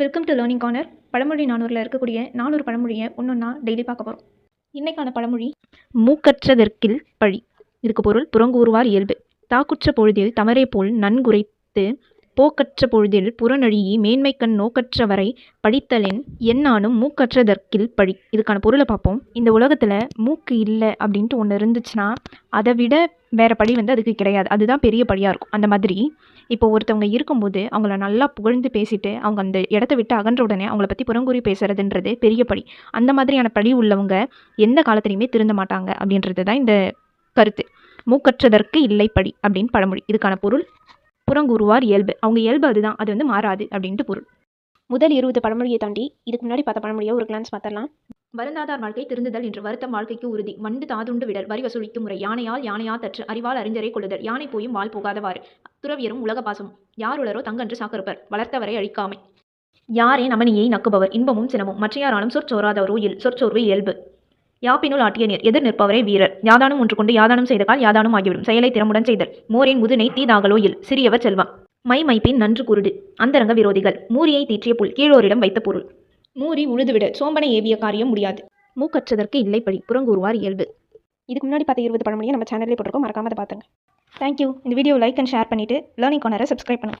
Welcome to learning corner பழமொழி நானூரில் இருக்கக்கூடிய நானூறு பழமொழியை ஒன்றொன்னா டெய்லி பார்க்க போகிறோம் இன்றைக்கான பழமொழி மூக்கற்றதற்கில் பழி. இதுக்கு பொருள் புறங்கூறுவார் இயல்பு. தாக்குற்ற பொழுதில் தமரை போல் நன்குரைத்து போக்கற்ற பொழுதில் புறநழியி மேன்மைக்கண் நோக்கற்றவரை படித்தலென் என்னானும் மூக்கற்றதற்கில் பழி இதுக்கான பொருளை பார்ப்போம். இந்த உலகத்தில் மூக்கு இல்லை அப்படின்ட்டு ஒன்று இருந்துச்சுன்னா அதை விட வேறு பழி வந்து அதுக்கு கிடையாது. அதுதான் பெரிய பழியாக இருக்கும். அந்த மாதிரி இப்போ ஒருத்தவங்க இருக்கும்போது அவங்கள நல்லா புகழ்ந்து பேசிட்டு அவங்க அந்த இடத்த விட்டு அகன்ற உடனே அவங்கள பற்றி புறங்குறி பேசுறதுன்றது பெரிய பழி அந்த மாதிரியான பழி உள்ளவங்க எந்த காலத்துலையுமே திருந்த மாட்டாங்க அப்படின்றது தான் இந்த கருத்து. மூக்கற்றதற்கு இல்லை பழி அப்படின்னு பழமொழி. இதுக்கான பொருள் புறங்கூறுவார் இயல்பு. அவங்க இயல்பு அதுதான். அது வந்து மாறாது அப்படின்ட்டு பொருள். முதல் இருபது பழமொழியை தாண்டி இதுக்கு முன்னாடி பார்த்த பழமொழியை ஒரு கிளான்ஸ் பார்த்தரலாம் வருந்தாதார் வாழ்க்கை திருந்துதல் என்று வருத்தம் வாழ்க்கைக்கு உறுதி. மண்டு தாதுண்டு விடல். வரி வசூலிக்கும் முறை. யானையால் யானையா தற்று அறிவால் அறிஞரை கொள்ளுதல். யானை போயும் வால் போகாதவாறு. துறவியரும் உலக பாசமும். யார் உளரோ தங்கன்று சாக்கறுப்பர் வளர்த்தவரை அழிக்காமை. யாரே நமனியை நக்குபவர். இன்பமும் சினமும். மற்றையாராலும் சொற்சோராதவர் உயில் சொற்சோர்வு இயல்பு. யாப்பினுள் ஆட்டிய நீர். எதிர் நிற்பவரே வீரர். யாதானும் ஒன்று கொண்டு யாதானும் செய்த கால் யாதானும் ஆகிவிடும். செயலை திறமுடன் செய்தல். மோரின் முதுனை தீதாகலோ இல். சிறியவர் செல்வம். மை மைப்பின் நன்று குருடு. அந்தரங்க விரோதிகள். மூரியை தீற்றிய புல். கீழோரிடம் வைத்த பொருள். மூரி உழுதுவிட. சோம்பனை ஏவிய காரியம் முடியாது. மூக்கற்றதற்கு இல்லை படி புறங்கூறுவார் இயல்பு. இதுக்கு முன்னாடி பார்த்த இருபது பழமொழியை நம்ம சேனல்லே போட்டிருக்கோம். மறக்காம பார்த்துங்க தேங்க்யூ இந்த வீடியோ லைக் அண்ட் ஷேர் பண்ணிவிட்டு லேர்னிங் கார்னரை சப்ஸ்கிரைப் பண்ணுங்கள்